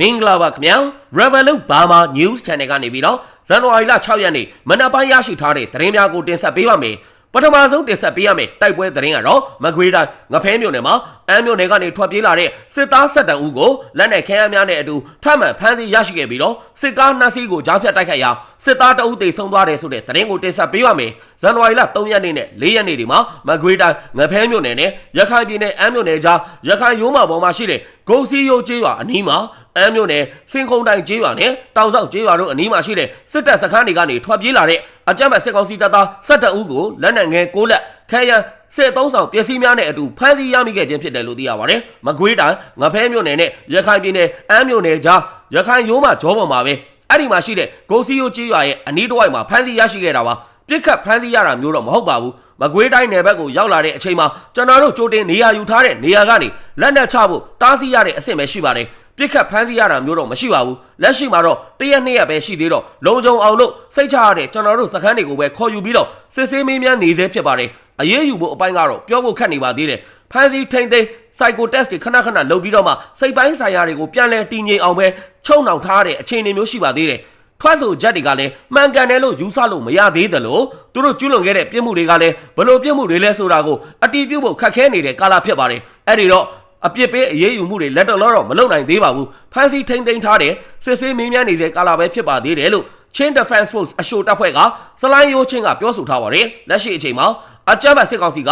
မင်္ဂလာပါခင်ဗျာ Revolut Burma News Channel ကနေပြီးတော့ဇန်နဝါရီလ6ရက်နေ့မနက်ပိုင်းရရှိထားတဲ့သတင်းများကိုတင်ဆက်ပေးပါမယ်ပထမဆုံးတင်ဆက်ပေးရမယ့်တိုက်ပွဲသတင်းကတော့မကွေးတိုင်းငဖဲမြို့နယ်မှာအမ်းမြို့နယ်ကနေထွက်ပြေးလာတဲ့စစ်သား၁၇ဦးကိုလက်နက်ခဲယမ်းများနဲ့အတူထပ်မံဖမ်းဆီးရရှိခဲ့ပြီးတော့စစ်ကားနှစ်စီးကိုကြားဖြတ်တိုက်ခိုက်ရာစစ်သားတအုပ်တေဆုံးသွားတယ်ဆိုတဲ့သတင်းကိုတင်ဆက်ပေးပါမယ်ဇန်နဝါရီလ3ရက်နေ့နဲ့4ရက်နေ့ဒီမှာမကွေးတိုင်းငဖဲမြို့နယ်နဲ့ရခိုင်ပြည်နယ်အမ်းမြို့နယ်ကြားရခိုင်ရိုးမပေါ်မှာရှိတဲ့ဂုံစီယိုကျေးရွာအနီးမှာ အမ်းမြို့နယ်စင်ခုံတိုင်ကျေးရွာနဲ့တောင်ဆောက်ကျေးရွာတို့အနီးမှာရှိတဲ့စစ်တပ်စခန်းတွေကနေထွက်ပြေးလာတဲ့အကြမ်းဖက်စစ်ကောင်စီတပ်သား17ဦးကိုလက်နက်ငယ်6လက်ခဲယမ်းစစ်အုံဆောင်ပစ္စည်းများနဲ့အတူဖမ်းဆီးရမိခဲ့ခြင်းဖြစ်တယ်လို့သိရပါတယ်။မကွေးတိုင်းငဖဲမြို့နယ်နဲ့ရခိုင်ပြည်နယ်အမ်းမြို့နယ်ကြားရခိုင်ရိုးမဂျောပေါ်မှာပဲအဲ့ဒီမှာရှိတဲ့ဂုံစီယိုကျေးရွာရဲ့အနီးတစ်ဝိုက်မှာဖမ်းဆီးရရှိခဲ့တာပါ။ပြစ်ခတ်ဖမ်းဆီးရတာမျိုးတော့မဟုတ်ပါဘူး။မကွေးတိုင်းနယ်ဘက်ကိုရောက်လာတဲ့အချိန်မှာကျွန်တော်တို့ကြိုတင်နေရာယူထားတဲ့နေရာကနေလက်နက်ချဖို့တားဆီးရတဲ့အဆင့်ပဲရှိပါတယ်။ ပြစ်ခတ်ဖမ်းဆီးရတာမျိုးတော့မရှိပါဘူးလက်ရှိမှာတော့တရက်နှစ်ရက်ပဲရှိသေးတော့လုံခြုံအောင်လို့စိတ်ချရတဲ့ကျွန်တော်တို့စခန်းတွေကိုပဲခေါ်ယူပြီးတော့စစ်ဆေးမေးမြန်းနေသေးဖြစ်ပါတယ်အရေးယူဖို့အပိုင်းကတော့ပြောဖို့ခက်နေပါသေးတယ်ဖမ်းဆီးထိန်သိမ်း psycho test တွေခဏခဏလုပ်ပြီးတော့မှစိတ်ပိုင်းဆိုင်ရာတွေကိုပြန်လည်တည်ငြိမ်အောင်ပဲချုံနှောင်ထားတဲ့အခြေအနေမျိုးရှိပါသေးတယ်ထွက်ဆိုချက်တွေကလည်းမှန်ကန်တယ်လို့ယူဆလို့မရသေးသလိုသူတို့ကျူးလွန်ခဲ့တဲ့ပြစ်မှုတွေကလည်းဘလို့ပြစ်မှုတွေလဲဆိုတာကိုအတီးပြုတ်ဖို့ခက်ခဲနေတဲ့ကာလဖြစ်ပါတယ်အဲ့ဒီတော့ အပြစ်ပေးအရေးယူမှုတွေလက်တော်တော့မလုပ်နိုင်သေးပါဘူးဖမ်းဆီးထိန်းသိမ်းထားတဲ့စစ်ဆေးမင်းများနေစေကာလပဲဖြစ်ပါသေးတယ်လို့ Chain Defense Force အရှိုတပ်ဖွဲ့ကစလိုင်းရိုးချင်းကပြောဆိုထားပါတယ်လက်ရှိအချိန်မှာအကြမ်းဖက်စစ်ကောင်စီက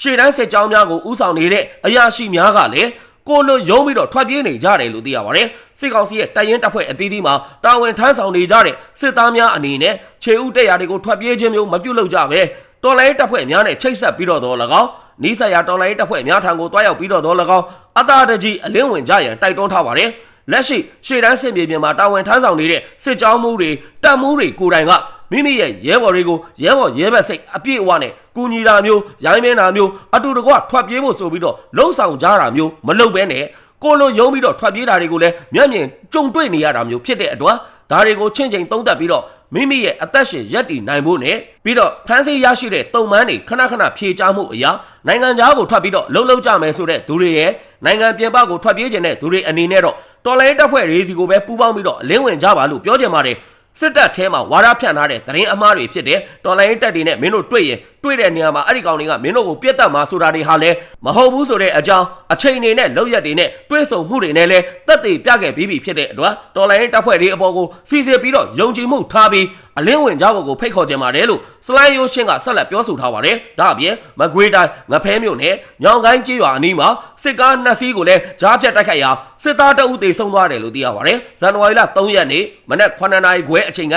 ရှေ့တန်းစစ်ကြောင်းများကိုဥဆောင်နေတဲ့အရာရှိများကလည်းကိုလိုရုံးပြီးတော့ထွက်ပြေးနေကြတယ်လို့သိရပါတယ်စစ်ကောင်စီရဲ့တပ်ရင်းတပ်ဖွဲ့အသီးသီးမှာတာဝန်ထမ်းဆောင်နေကြတဲ့စစ်သားများအနေနဲ့ခြေဥတက်ရာတွေကိုထွက်ပြေးခြင်းမျိုးမပြုလုပ်ကြပဲတော်လိုင်းတပ်ဖွဲ့များနဲ့ချိတ်ဆက်ပြီးတော့တော့၎င်း နီးစပ်ရာတော်လိုင်းတပ်ဖွဲ့များထံကိုတွားရောက်ပြီးတော့တော့၎င်းအတာတကြီးအလင်းဝင်ကြရန်တိုက်တွန်းထားပါတယ်လက်ရှိရှေ့တန်းစစ်မြေပြင်မှာတာဝန်ထမ်းဆောင်နေတဲ့စစ်ကြောင်းမှုတွေတပ်မှုတွေကိုယ်တိုင်ကမိမိရဲ့ရဲဘော်တွေကိုရဲဘော်ရဲဘက်စိတ်အပြည့်အဝနဲ့ကူညီတာမျိုးရိုင်းမင်းတာမျိုးအတူတကွထွက်ပြေးဖို့ဆိုပြီးတော့လှုံ့ဆော်ကြတာမျိုးမလုပ်ဘဲနဲ့ကိုလိုယုံပြီးတော့ထွက်ပြေးတာတွေကိုလည်းမျက်မြင်ကြုံတွေ့နေရတာမျိုးဖြစ်တဲ့အတွက်ဒါတွေကိုချင်းချင်းသုံးသပ်ပြီးတော့ မိမိရဲ့အသက်ရှင်ရက်တည်နိုင်ဖို့နဲ့ပြီးတော့ဖမ်းဆီးရရှိတဲ့တုံမန်းတွေခဏခဏဖြေချမှုအရာနိုင်ငံသားကိုထွက်ပြီးတော့လှုပ်လှုပ်ကြမယ်ဆိုတဲ့သူတွေရဲ့နိုင်ငံပြင်ပကိုထွက်ပြေးခြင်းတဲ့သူတွေအနေနဲ့တော့တော်လိုင်းတပ်ဖွဲ့ရေးစီကိုပဲပူးပေါင်းပြီးတော့အလင်းဝင်ကြပါလို့ပြောချင်ပါတယ်စစ်တပ်ထဲမှာဝါရဖြန့်ထားတဲ့သတင်းအမှားတွေဖြစ်တဲ့တော်လိုင်းတပ်တွေနဲ့မင်းတို့တွေ့ရင် တွေ့တဲ့နေရာမှာအဲ့ဒီကောင်တွေကမင်းတို့ကိုပြတ်တက်မှာဆိုတာတွေဟာလဲမဟုတ်ဘူးဆိုတဲ့အကြောင်းအချိန်တွေနဲ့လောက်ရက်တွေနဲ့တွဲဆုံမှုတွေနဲ့လဲတက်တည်ပြခဲ့ပြီးပြီဖြစ်တဲ့အတွက်တော်လိုင်းတပ်ဖွဲ့တွေအပေါ်ကိုစီစစ်ပြီးတော့ယုံကြည်မှုထားပြီးအလင်းဝင်ကြဖို့ကိုဖိတ်ခေါ်ကြပါတယ်လို့စလိုင်းယိုရှင်းကဆက်လက်ပြောဆိုထားပါတယ်ဒါအပြင်မကွေးတိုင်းငဖဲမြို့နယ်ညောင်ကိုင်းကျေးရွာအနီးမှာစစ်ကားနှစ်စီးကိုလည်းကြားဖြတ်တိုက်ခိုက်ရာစစ်သားတအုပ်တေဆုံးသွားတယ်လို့သိရပါတယ်ဇန်နဝါရီလ3ရက်နေ့မနက်9နာရီခွဲအချိန်က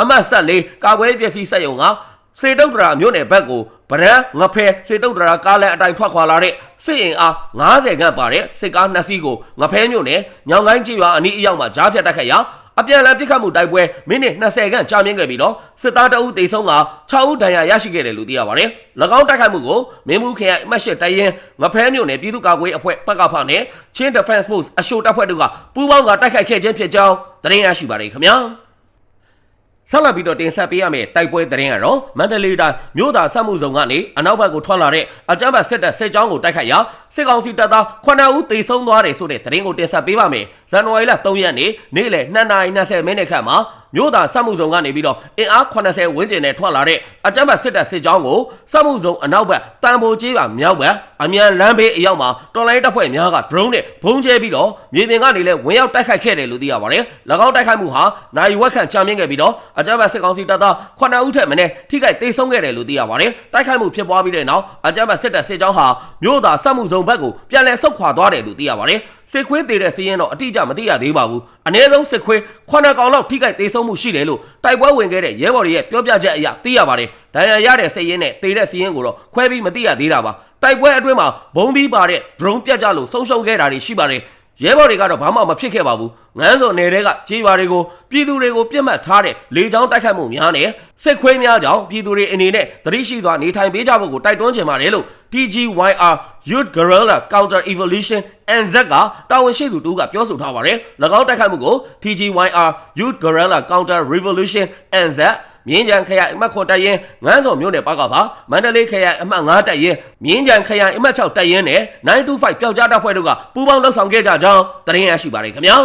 အမှတ်ဆက်လေးကာကွယ်ပစ္စည်းစက်ရုံက စေတုတ်တရာမြို့နယ်ဘက်ကိုဗရန်ငဖဲစေတုတ်တရာကားလန်အတိုင်းထွက်ခွာလာတဲ့စစ်အင်အား90ခန့်ပါတဲ့စစ်ကားနှစ်စီးကိုငဖဲမြို့နယ်ညောင်ကိုင်းကျေးရွာအနီးအရောက်မှာကြားဖြတ်တိုက်ခိုက်ရာအပြန်အလှန်ပစ်ခတ်မှုတိုက်ပွဲမိနစ်20ခန့်ကြာမြင့်ခဲ့ပြီးတော့စစ်သားတအုပ်တေဆုံးက6ဦးဒဏ်ရာရရှိခဲ့တယ်လို့သိရပါတယ်။၎င်းတိုက်ခိုက်မှုကိုမင်းမှုခရိုင်အမှတ်၈တရင်ငဖဲမြို့နယ်ပြည်သူ့ကာကွယ်အဖွဲ့ပကဖနဲ့ Chin Defense Force အရှိုတပ်ဖွဲ့တို့ကပူးပေါင်းကတိုက်ခိုက်ခဲ့ခြင်းဖြစ်ကြောင်းသတင်းရရှိပါတယ်ခင်ဗျာ။ ဆက်လက်ပြီးတော့တင်ဆက်ပေးရမယ့်တိုက်ပွဲသတင်းကတော့မန္တလေးတိုင်းမြို့သားစက်မှုဇုံကနေအနောက်ဘက်ကိုထွက်လာတဲ့အကြမ်းဖက်စစ်တပ်စစ်ကြောင်းကိုတိုက်ခိုက်ရာစစ်ကောင်စီတပ်သား9ဦးသေဆုံးသွားတယ်ဆိုတဲ့သတင်းကိုတင်ဆက်ပေးပါမယ်။ဇန်နဝါရီလ3ရက်နေ့နေ့လယ်2:20မိနစ်ခန့်မှာ မြို့သားစက်မှုဇုံကနေပြီးတော့အင်အား80ဝန်းကျင်နဲ့ထွက်လာတဲ့အကြမ်းဖက်စစ်တပ်စစ်ကြောင်းကိုစက်မှုဇုံအနောက်ဘက်တန်ဖိုကျေးပါမြောက်ဘက်အမြန်လမ်းဘေးအရောက်မှာတော်လိုင်းတပ်ဖွဲ့များက drone နဲ့ဘုံကျဲပြီးတော့မြေပြင်ကနေလဲဝင်ရောက်တိုက်ခိုက်ခဲ့တယ်လို့သိရပါတယ်။၎င်းတိုက်ခိုက်မှုဟာနိုင်ဝက်ခန့်ချမ်းမြင့်ခဲ့ပြီးတော့အကြမ်းဖက်စစ်ကောင်စီတပ်သား9ဦးထက်မနည်းထိခိုက်ဒေဆုံးခဲ့တယ်လို့သိရပါတယ်။တိုက်ခိုက်မှုဖြစ်ပွားပြီးတဲ့နောက်အကြမ်းဖက်စစ်တပ်စစ်ကြောင်းဟာမြို့သားစက်မှုဇုံဘက်ကိုပြန်လည်ဆုတ်ခွာသွားတယ်လို့သိရပါတယ်။စစ်ခွေးသေးတဲ့စီးရင်တော့အတိအကျမသိရသေးပါဘူး။အနည်းဆုံးစစ်ခွေး9ကောင်လောက်ထိခိုက်ဒေဆုံးမှုရှိတယ်လို့တိုက်ပွဲဝင်ခဲ့တဲ့ရဲဘော်တွေရဲ့ပြောပြချက်အရသိရပါတယ်။ဒဏ်ရာရတဲ့စစ်ရင်နဲ့တေတဲ့စီးရင်ကိုတော့ခွဲပြီးမသိရသေးတာပါ။တိုက်ပွဲအတွင်းမှာဘုံပြီးပါတဲ့ drone ပြတ်ကြလို့ဆုံးရှုံးခဲ့တာတွေရှိပါတယ် ရဲဘော်တွေကတော့ဘာမှမဖြစ်ခဲ့ပါဘူးငန်းစော်နယ်တွေကကြေးပါတွေကိုပြည်သူတွေကိုပြစ်မှတ်ထားတဲ့လေကြောင်းတိုက်ခတ်မှုများနဲ့စစ်ခွေးများကြောင့်ပြည်သူတွေအနေနဲ့သတိရှိစွာနေထိုင်ပေးကြဖို့ကိုတိုက်တွန်းချင်ပါတယ်လို့ TGYR Youth Guerrilla Counter Evolution NZ ကတာဝန်ရှိသူတူကပြောဆိုထားပါတယ်၎င်းတိုက်ခတ်မှုကို TGYR Youth Guerrilla Counter Revolution NZ မြင်းကြံခရိုင်အမှတ်9တပ်ရင်းငန်းစော်မြို့နယ်ပါကပါမန္တလေးခရိုင်အမှတ်9တပ်ရင်းမြင်းကြံခရိုင်အမှတ်6တပ်ရင်းနဲ့925ပျောက်ကြားတပ်ဖွဲ့တို့ကပူးပေါင်းလှုပ်ဆောင်ခဲ့ကြကြောင်းသတင်းရရှိပါတယ်ခင်ဗျာ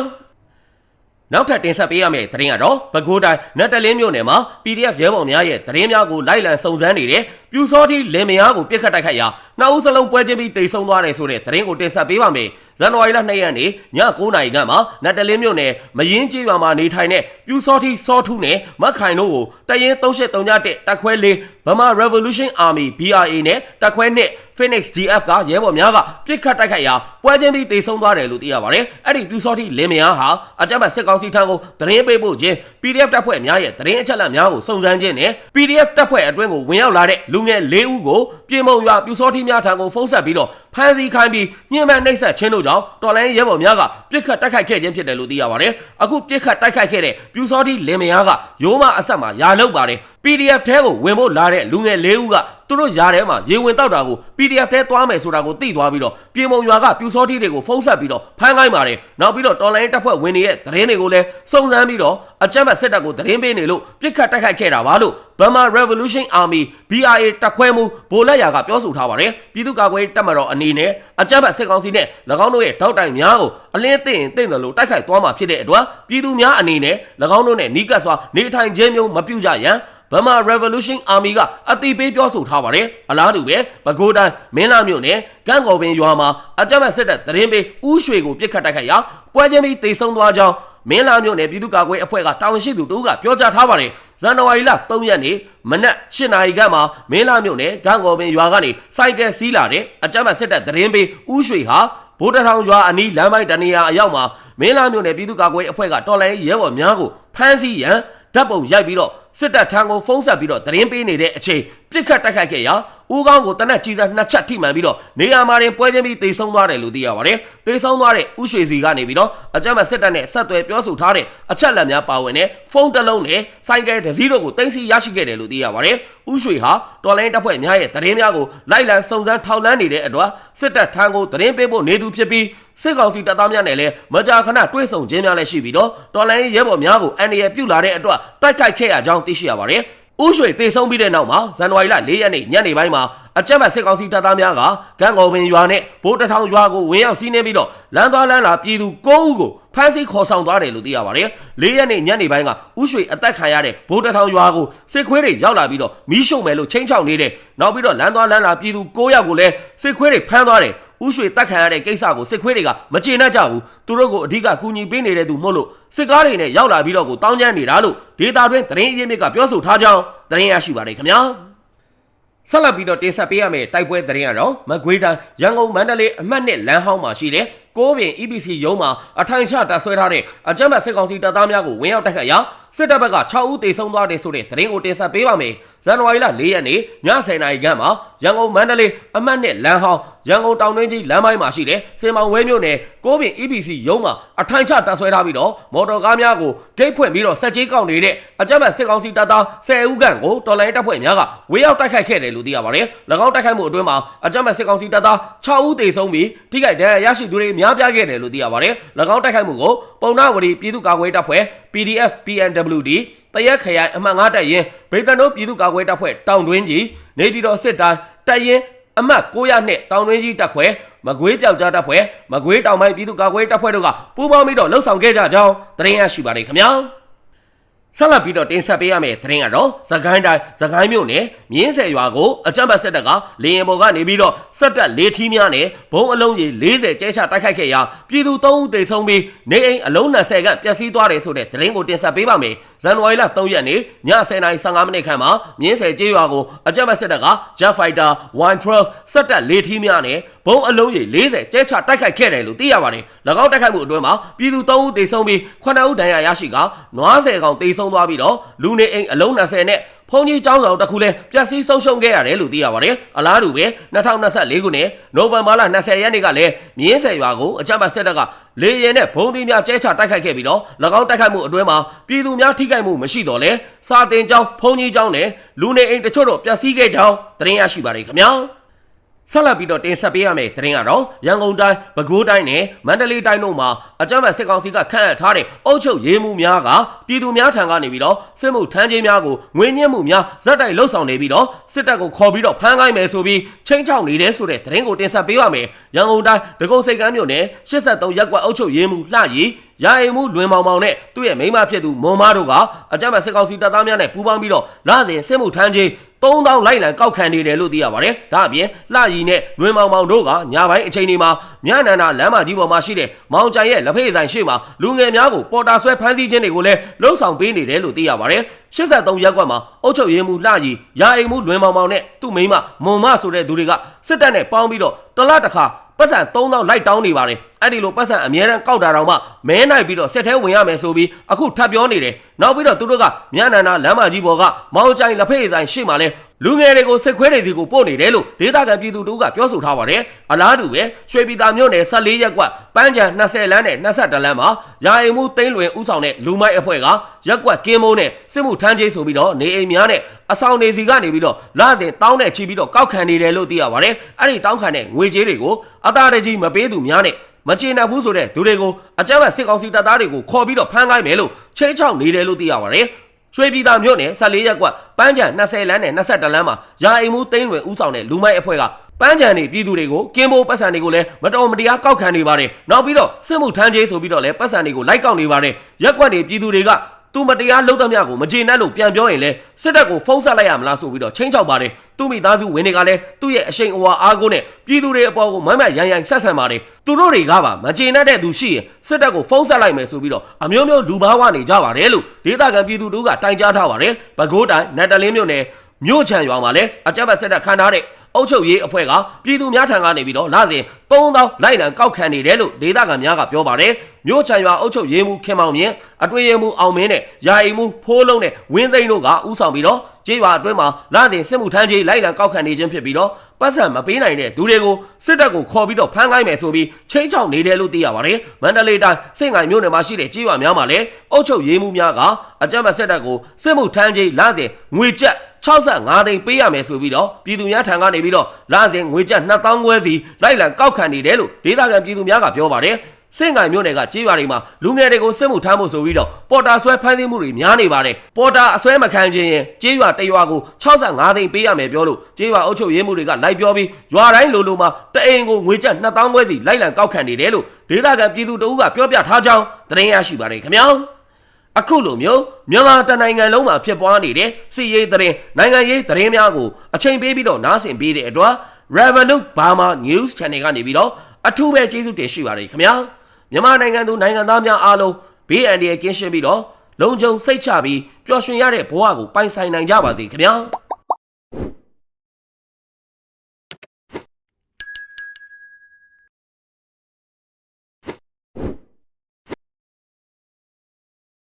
နောက်ထပ်တင်ဆက်ပေးရမယ့်သတင်းကတော့ပဲခူးတိုင်းနတ်တလင်းမြို့နယ်မှာ PDF ရဲဘော်များရဲ့သတင်းများကိုလိုက်လံစုံစမ်းနေတဲ့ပြူစောတိလင်မယားကိုပြစ်ခတ်တိုက်ခိုက်ရာနှစ်ဦးစလုံးပွဲချင်းပြီးတိတ်ဆုံးသွားတယ်ဆိုတဲ့သတင်းကိုတင်ဆက်ပေးပါမယ်။ ဇန်နဝါရီလ2ရက်နေ့ည9:00နာရီခန့်မှာနတ်တလင်းမြို့နယ်မယင်းကျေးရွာမှာနေထိုင်တဲ့ပြူစောတိစောထုနဲ့မတ်ခိုင်တို့ကိုတရင်3831တက်ခွဲလေးဗမာ Revolution Army BRA နဲ့တက်ခွဲနဲ့ Phoenix DF ကရဲဘော်များကပြစ်ခတ်တိုက်ခိုက်ရာပွဲချင်းပြီးတိတ်ဆုံးသွားတယ်လို့သိရပါတယ်။အဲ့ဒီပြူစောတိလင်မယားဟာအကြမ်းဖက်စစ်ကောင်စီထံကိုသတင်းပေးဖို့ချင်း PDF တပ်ဖွဲ့များရဲ့သတင်းအချက်အလက်များကိုစုံစမ်းခြင်းနဲ့ PDF တပ်ဖွဲ့အတွင်းကိုဝင်ရောက်လာတဲ့လူငယ်၄ဦးကိုပြည်မုံရွာပြူစောတိများထံကိုဖုံးဆက်ပြီးတော့ဖမ်းဆီးခိုင်းပြီးညှဉ်းပန်းနှိပ်စက်ခြင်းတို့ကြောင့်တော်လိုင်းရဲဘော်များကပြစ်ခတ်တိုက်ခိုက်ခဲ့ခြင်းဖြစ်တယ်လို့သိရပါတယ်။အခုပြစ်ခတ်တိုက်ခိုက်ခဲ့တဲ့ပြူစောတိလင်မယားကရိုးမအဆက်မှာယာလုတ်ပါတယ်။ PDF ထဲကိုဝင်ဖို့လာတဲ့လူငယ်၄ဦးကသူတို့ຢာထဲမှာရေဝင်တောက်တာကို PDF ထဲသွားမယ်ဆိုတာကိုသိသွားပြီးတော့ပြည်မုံရွာကပြူစောတိတွေကိုဖုံးဆက်ပြီးတော့ဖမ်းခိုင်းပါတယ်။နောက်ပြီးတော့တော်လိုင်းတပ်ဖွဲ့ဝင်တွေရဲ့သတင်းတွေကိုလည်းစုံစမ်းပြီးတော့အကြမ်းဖက်စစ်တပ်ကိုသတင်းပေးနေလို့ပြစ်ခတ်တိုက်ခိုက်ခဲ့တာပါလို့ Burma Revolution Army BRA တပ်ခွဲမှုဗိုလ်လက်ရာကပြောဆိုထားပါတယ်။ပြည်သူ့ကာကွယ်တပ်မတော်အနေနဲ့အကြမ်းဖက်စစ်ကောင်စီနဲ့၎င်းတို့ရဲ့တောက်တိုင်များကိုအလင်းသိရင်သိတယ်လို့တိုက်ခိုက်သွားမှာဖြစ်တဲ့အတွက်ပြည်သူများအနေနဲ့၎င်းတို့နဲ့နီးကပ်စွာနေထိုင်ခြင်းမျိုးမပြုကြရန် Burma Revolution Army ကအတိပေးပြောဆိုထားပါတယ်။အလားတူပဲပဲခူးတိုင်းမင်းလာမြို့နယ်ကန့်ကော်ပင်ရွာမှာအကြမ်းဖက်စစ်တပ်သတင်းပေးဦးရွှေကိုပြစ်ခတ်တိုက်ခိုက်ရာပွဲချင်းပြီးတိတ်ဆုံးသွားကြောင်းမင်းလာမြို့နယ်ပြည်သူ့ကာကွယ်အဖွဲ့ကတာဝန်ရှိသူတို့ကပြောကြားထားပါတယ်။ဇန်နဝါရီလ3ရက်နေ့မနက်8နာရီခန့်မှာမင်းလာမြို့နယ်ကန့်ကော်ပင်ရွာကနေစိုက်ကယ်စီးလာတဲ့အကြမ်းဖက်စစ်တပ်သတင်းပေးဦးရွှေဟာဗိုလ်တထောင်ရွာအနီးလမ်းပိုင်းတနေရာအရောက်မှာမင်းလာမြို့နယ်ပြည်သူ့ကာကွယ်အဖွဲ့ကတော်လိုင်းရဲဘော်များကိုဖမ်းဆီးရန်ဓာတ်ပုံရိုက်ပြီးတော့ စစ်တပ်ထံကိုဖုံးဆက်ပြီးတော့သတင်းပေးနေတဲ့အချိန်ပြစ်ခတ်တိုက်ခိုက်ခဲ့ရာ ဦးကောင်းကိုတနက်ကြီးစားနှစ်ချက်ထိမှန်ပြီးတော့နေရာမှာတင်ပွဲချင်းပြီးတိတ်ဆုံးသွားတယ်လို့သိရပါတယ်။တိတ်ဆုံးသွားတဲ့ဥရွှေစီကနေပြီးတော့အကြမ်းဖက်စစ်တပ်နဲ့ဆက်သွယ်ပြောဆိုထားတဲ့အချက်လက်များပါဝင်တဲ့ဖုန်းတစ်လုံးနဲ့စိုက်ကယ်တစ်စီးတို့ကိုတင်စီရရှိခဲ့တယ်လို့သိရပါတယ်။ဥရွှေဟာတော်လိုင်းတပ်ဖွဲ့များရဲ့သတင်းများကိုလိုက်လံစုံစမ်းထောက်လှမ်းနေတဲ့အတွက်စစ်တပ်ထံကိုသတင်းပေးဖို့နေသူဖြစ်ပြီးစစ်ကောင်စီတပ်သားများနဲ့လည်းမကြာခဏတွေ့ဆုံခြင်းများလည်းရှိပြီးတော့တော်လိုင်းရဲဘော်များကိုအန်ဒီရပြုလာတဲ့အတွက်တိုက်ခိုက်ခဲ့ရကြောင်းသိရှိရပါတယ်။ ဥရွှေတေဆုံးပြီးတဲ့နောက်မှာဇန်နဝါရီလ၄ရက်နေ့ညနေပိုင်းမှာအကြမ်းဖက်စစ်ကောင်စီတပ်သားများကကန့်ကော်ပင်ရွာနဲ့ဗိုးတထောင်ရွာကိုဝင်ရောက်စီးနှင်းပြီးတော့လမ်းသွားလမ်းလာပြည်သူ၉ဦးကိုဖမ်းဆီးခေါ်ဆောင်သွားတယ်လို့သိရပါတယ်။၄ရက်နေ့ညနေပိုင်းကဥရွှေအသက်ခံရတဲ့ဗိုးတထောင်ရွာကိုစစ်ခွေးတွေရောက်လာပြီးတော့မီးရှို့မယ်လို့ချင်းချောက်နေတဲ့နောက်ပြီးတော့လမ်းသွားလမ်းလာပြည်သူ၉ယောက်ကိုလည်းစစ်ခွေးတွေဖမ်းသွားတယ်။ ဥရွှေတက်ခံရတဲ့ကိစ္စကိုစစ်ခွေးတွေကမကျေနပ်ကြဘူးသူတို့ကိုအဓိကကူညီပေးနေတဲ့သူမို့လို့စစ်ကားတွေနဲ့ရောက်လာပြီးတော့ကိုတောင်းကျမ်းနေတာလို့ဒေတာတွင်သတင်းအရင်းမြစ်ကပြောဆိုထားကြောင်းသတင်းရရှိပါတယ်ခင်ဗျာဆက်လက်ပြီးတော့တင်ဆက်ပေးရမယ့်တိုက်ပွဲသတင်းကတော့မကွေးတိုင်းရန်ကုန်မန္တလေးအမှတ်နှစ်လမ်းဟောင်းမှာရှိတဲ့ကိုးပင် EPC ရုံးမှာအထိုင်ချတပ်ဆွဲထားတဲ့အကြမ်းဖက်စစ်ကောင်စီတပ်သားများကိုဝင်ရောက်တိုက်ခတ်ရာစစ်တပ်ဘက်က6ဦးသေဆုံးသွားတယ်ဆိုတဲ့သတင်းကိုတင်ဆက်ပေးပါမယ်။ ဇန်နဝါရီလ4ရက်နေ့ည10:00နာရီခန့်မှာရန်ကုန်မန္တလေးအမှတ်နှစ်လမ်းဟောင်းရန်ကုန်တောင်တွင်းကြီးလမ်းပိုင်းမှာရှိတဲ့စင်မောင်ဝဲမြို့နယ်ကိုးပင် EPC ရုံးမှာအထိုင်ချတပ်ဆွဲထားပြီးတော့မော်တော်ကားများကိုဂိတ်ဖွင့်ပြီးတော့ဆက်ကြီးကောက်နေတဲ့အကြမ်းဖက်စစ်ကောင်စီတပ်သား10ဦးခန့်ကိုတော်လိုင်းတပ်ဖွဲ့များကဝေရောက်တိုက်ခိုက်ခဲ့တယ်လို့သိရပါတယ်။၎င်းတိုက်ခိုက်မှုအတွင်းမှာအကြမ်းဖက်စစ်ကောင်စီတပ်သား6ဦးသေဆုံးပြီးထိခိုက်ဒဏ်ရာရရှိသူတွေများပြားခဲ့တယ်လို့သိရပါတယ်။၎င်းတိုက်ခိုက်မှုကိုပုံနာဝရီပြည်သူ့ကာကွယ်တပ်ဖွဲ့ PDF PNWD တရက်ခရိုင်အမှတ်9တပ်ရင်းဗိတ်တန်တို့ပြည်သူ့ကာကွယ်တပ်ဖွဲ့တောင်တွင်းကြီးနေပြည်တော်စစ်တိုင်းတပ်ရင်းအမှတ်900နဲ့တောင်တွင်းကြီးတပ်ခွဲမကွေးပြောက်ကြားတပ်ဖွဲ့မကွေးတောင်ပိုင်းပြည်သူ့ကာကွယ်တပ်ဖွဲ့တို့ကပူးပေါင်းပြီးတော့လှုပ်ဆောင်ခဲ့ကြကြောင်းသတင်းရရှိပါတယ်ခင်ဗျာ ဆက်လက်ပြီးတော့တင်ဆက်ပေးရမယ့်သတင်းကတော့သခိုင်းတိုင်းသခိုင်းမြို့နယ်မြင်းဆယ်ရွာကိုအကြမ်းဖက်စစ်တပ်ကလေရင်ပေါ်ကနေပြီးတော့စက်တက်လေးထီးများနဲ့ဘုံအလုံးကြီး40ကျဲချတိုက်ခိုက်ခဲ့ရာပြည်သူ3ဦးသေဆုံးပြီးနေအိမ်အလုံး20ခန့်ပျက်စီးသွားတယ်ဆိုတဲ့သတင်းကိုတင်ဆက်ပေးပါမယ်။ဇန်နဝါရီလ3ရက်နေ့ည10:15မိနစ်ခန့်မှာမြင်းဆယ်ကျေးရွာကိုအကြမ်းဖက်စစ်တပ်က Jet Fighter 112စက်တက်လေးထီးများနဲ့ ဘုံအလုံးကြီး40ကျဲချတိုက်ခိုက်ခဲ့တယ်လို့သိရပါတယ်။၎င်းတိုက်ခိုက်မှုအတွင်းမှာပြည်သူ3ဦးသေဆုံးပြီး9ဦးဒဏ်ရာရရှိကနွားဆယ်ကောင်သေဆုံးသွားပြီးတော့လူနေအိမ်အလုံး20နဲ့ဖုန်ကြီးကျောင်းဆောင်တစ်ခုလဲပျက်စီးဆုံးရှုံးခဲ့ရတယ်လို့သိရပါတယ်။အလားတူပဲ2024ခုနှစ်နိုဝင်ဘာလ20ရက်နေ့ကလည်းမြင်းဆယ်ရွာကိုအကြမ်းဖက်စစ်တပ်ကလေရင်နဲ့ဘုံသီးများကျဲချတိုက်ခိုက်ခဲ့ပြီးတော့၎င်းတိုက်ခိုက်မှုအတွင်းမှာပြည်သူများထိခိုက်မှုမရှိတော့လဲစာတင်ကျောင်းဖုန်ကြီးကျောင်းနဲ့လူနေအိမ်တချို့တော့ပျက်စီးခဲ့ကြောင်းသတင်းရရှိပါတယ်ခင်ဗျာ။ ဆက်လက်ပြီးတော့တင်ဆက်ပေးရမယ့်သတင်းကတော့ရန်ကုန်တိုင်းပဲခူးတိုင်းနဲ့မန္တလေးတိုင်းတို့မှာအကြမ်းဖက်စစ်ကောင်စီကခန့်အပ်ထားတဲ့အုပ်ချုပ်ရေးမှုများကပြည်သူများထံကနေပြီးတော့စစ်မှုထမ်းခြင်းများကိုငွေညှစ်မှုများဇက်တိုက်လှုပ်ဆောင်နေပြီးတော့စစ်တပ်ကိုခေါ်ပြီးတော့ဖမ်းခိုင်းမယ်ဆိုပြီးချိန်ချောက်နေတယ်ဆိုတဲ့သတင်းကိုတင်ဆက်ပေးရမယ်ရန်ကုန်တိုင်းဒဂုံစိတ်ကမ်းမြို့နယ်83ရပ်ကွက်အုပ်ချုပ်ရေးမှုလှရီရာအိမ်မှုလွင်မောင်မောင်နဲ့သူ့ရဲ့မိန်းမဖြစ်သူမွန်မားတို့ကအကြမ်းဖက်စစ်ကောင်စီတပ်သားများနဲ့ပူးပေါင်းပြီးတော့လစဉ်စစ်မှုထမ်းခြင်း 3000လိုက်လံကောက်ခံနေတယ်လို့သိရပါတယ်။ဒါအပြင်လှရီနဲ့လွင်မောင်မောင်တို့ကညပိုင်းအချိန်ဒီမှာမြနန္ဒလမ်းမကြီးပေါ်မှာရှိတဲ့မောင်ကြိုင်ရဲ့လက်ဖေးဆိုင်ရှိမှာလူငယ်များကိုပေါ်တာဆွဲဖမ်းဆီးခြင်းတွေကိုလည်းလှုံ့ဆော်ပေးနေတယ်လို့သိရပါတယ်။83ရပ်ကွက်မှာအုပ်ချုပ်ရေးမှူးလှရီရာအိမ်မှုလွင်မောင်မောင်နဲ့သူ့မိန်းမမွန်မဆိုတဲ့သူတွေကစစ်တပ်နဲ့ပေါင်းပြီးတော့တလတစ်ခါ ပတ်စံ3000လိုက်တောင်းနေပါတယ်အဲ့ဒီလိုပတ်စံအမြဲတမ်းကောက်တာတော့မှမဲနိုင်ပြီးတော့ဆက်ထဲဝင်ရမယ်ဆိုပြီးအခုထပ်ပြောနေတယ်နောက်ပြီးတော့သူတို့ကမြနန္ဒလမ်းမကြီးပေါ်ကမောင်ကြိုင်လက်ဖေးဆိုင်ရှေ့မှာလဲ လူငယ်တွေကိုစစ်ခွဲတွေစီကိုပို့နေတယ်လို့ဒေသခံပြည်သူတို့ကပြောဆိုထားပါတယ်အလားတူပဲရွှေပြည်သာမြို့နယ်14ရပ်ကွက်ပန်းချံ20လမ်းနဲ့22လမ်းမှာရာအိမ်မှုသိန်းလွင်ဥဆောင်တဲ့လူမိုက်အဖွဲ့ကရက်ကွက်ကင်းမိုးနဲ့စစ်မှုထမ်းကြီးဆိုပြီးတော့နေအိမ်များနဲ့အဆောင်နေစီကနေပြီးတော့လစဉ်တောင်းနဲ့ချီပြီးတော့ကောက်ခံနေတယ်လို့သိရပါတယ်အဲ့ဒီတောင်းခံတဲ့ငွေကြေးတွေကိုအတားတကြီးမပေးသူများနဲ့မကျေနပ်ဘူးဆိုတဲ့သူတွေကိုအကြမ်းဖက်စစ်ကောင်စီတပ်သားတွေကိုခေါ်ပြီးတော့ဖမ်းခိုင်းမယ်လို့ချင်းချောက်နေတယ်လို့သိရပါတယ် ရွှေပြည်သာမြို့နယ်14ရပ်ကွက်ပန်းချံ20လမ်းနဲ့22လမ်းမှာရာအိမ်မှုသိန်းလွင်ဥဆောင်တဲ့လူမိုက်အဖွဲ့ကပန်းချံနေပြည်သူတွေကိုကင်းဘိုးပတ်စံတွေကိုလည်းမတော်မတရားကောက်ခံနေပါတယ်နောက်ပြီးတော့စစ်မှုထမ်းခြင်းဆိုပြီးတော့လည်းပတ်စံတွေကိုလိုက်ကောက်နေပါတယ်ရက်ကွက်နေပြည်သူတွေကသူမတရားလုပ်သမျှကိုမကျေနပ်လို့ပြန်ပြောရင်လဲစစ်တပ်ကိုဖုံးဆက်လိုက်ရမလားဆိုပြီးတော့ချင်းချောက်ပါတယ်သူမိသားစုဝင်တွေကလည်းသူ့ရဲ့အရှိန်အဝါအားကိုးနဲ့ပြည်သူတွေအပေါ်ကိုမမတ်ရန်ရန်ဆက်ဆံပါတယ် သူတို့တွေကပါမကျေနပ်တဲ့သူရှိရင်စစ်တပ်ကိုဖုံးဆက်လိုက်မယ်ဆိုပြီးတော့အမျိုးမျိုးလူဘာဝနေကြပါတယ်လို့ဒေသခံပြည်သူတို့ကတိုင်ကြားထားပါတယ်ပဲခူးတိုင်းနတ်တလင်းမြို့နယ်မြို့ချံရွာမှာလည်းအကြမ်းဖက်စစ်တပ်ခန်းထားတဲ့အုပ်ချုပ်ရေးအဖွဲ့ကပြည်သူများထံကနေပြီးတော့လစဉ်3000လိုက်လံကောက်ခံနေတယ်လို့ဒေသခံများကပြောပါတယ်မြို့ချံရွာအုပ်ချုပ်ရေးမှုခင်မောင်မြင့်အတွင်းရေးမှုအောင်မင်းနဲ့ယာယီမှုဖိုးလုံးနဲ့ဝင်းသိန်းတို့ကဥဆောင်ပြီးတော့ ကျေးရွာအတွင်းမှာလစဉ်စစ်မှုထမ်းကြီးလိုက်လံကောက်ခံနေခြင်းဖြစ်ပြီးတော့ပတ်စံမပေးနိုင်တဲ့သူတွေကိုစစ်တပ်ကိုခေါ်ပြီးတော့ဖမ်းခိုင်းမယ်ဆိုပြီးချိန်ချောက်နေတယ်လို့သိရပါတယ်မန္တလေးတိုင်းစိတ်ငိုင်မြို့နယ်မှာရှိတဲ့ကျေးရွာများမှာလည်းအုပ်ချုပ်ရေးမှုများကအကြမ်းဖက်စစ်တပ်ကိုစစ်မှုထမ်းကြီးလစဉ်ငွေကျပ်65သိန်းပေးရမယ်ဆိုပြီးတော့ပြည်သူများထံကနေပြီးတော့လစဉ်ငွေကျပ်2000ခွဲစီလိုက်လံကောက်ခံနေတယ်လို့ဒေသခံပြည်သူများကပြောပါတယ် စင်ကိုင်မြို့နယ်ကကြေးရွာတွေမှာလူငယ်တွေကိုစစ်မှုထမ်းဖို့ဆိုပြီးတော့ပေါ်တာဆွဲဖမ်းဆီးမှုတွေများနေပါတယ်ပေါ်တာအဆွဲမခံခြင်းရင်ကြေးရွာတရွာကို65သိန်းပေးရမယ်ပြောလို့ကြေးရွာအုပ်ချုပ်ရေးမှုတွေကလိုက်ပြောပြီးရွာတိုင်းလိုလိုမှာတအိမ်ကိုငွေကျပ်2000ခွဲစီလိုက်လံကောက်ခံနေတယ်လို့ဒေသခံပြည်သူတို့ကပြောပြထားကြောင်းသတင်းရရှိပါတယ်ခင်ဗျာအခုလိုမျိုးမြန်မာတနိုင်ငံလုံးမှာဖြစ်ပွားနေတဲ့စီရေးသတင်းနိုင်ငံရေးသတင်းများကိုအချိန်ပေးပြီးတော့နားဆင်ပေးတဲ့အတွက် Revolut Burma News Channel ကနေပြီးတော့အထူးပဲကျေးဇူးတင်ရှိပါတယ်ခင်ဗျာ မြန်မာနိုင်ငံသူနိုင်ငံသားများအားလုံးဘေးအန္တရာယ်ကင်းရှင်းပြီးတော့လုံခြုံစိတ်ချပြီးပျော်ရွှင်ရတဲ့ဘဝကိုပိုင်ဆိုင်နိုင်ကြပါစေခင်ဗျာ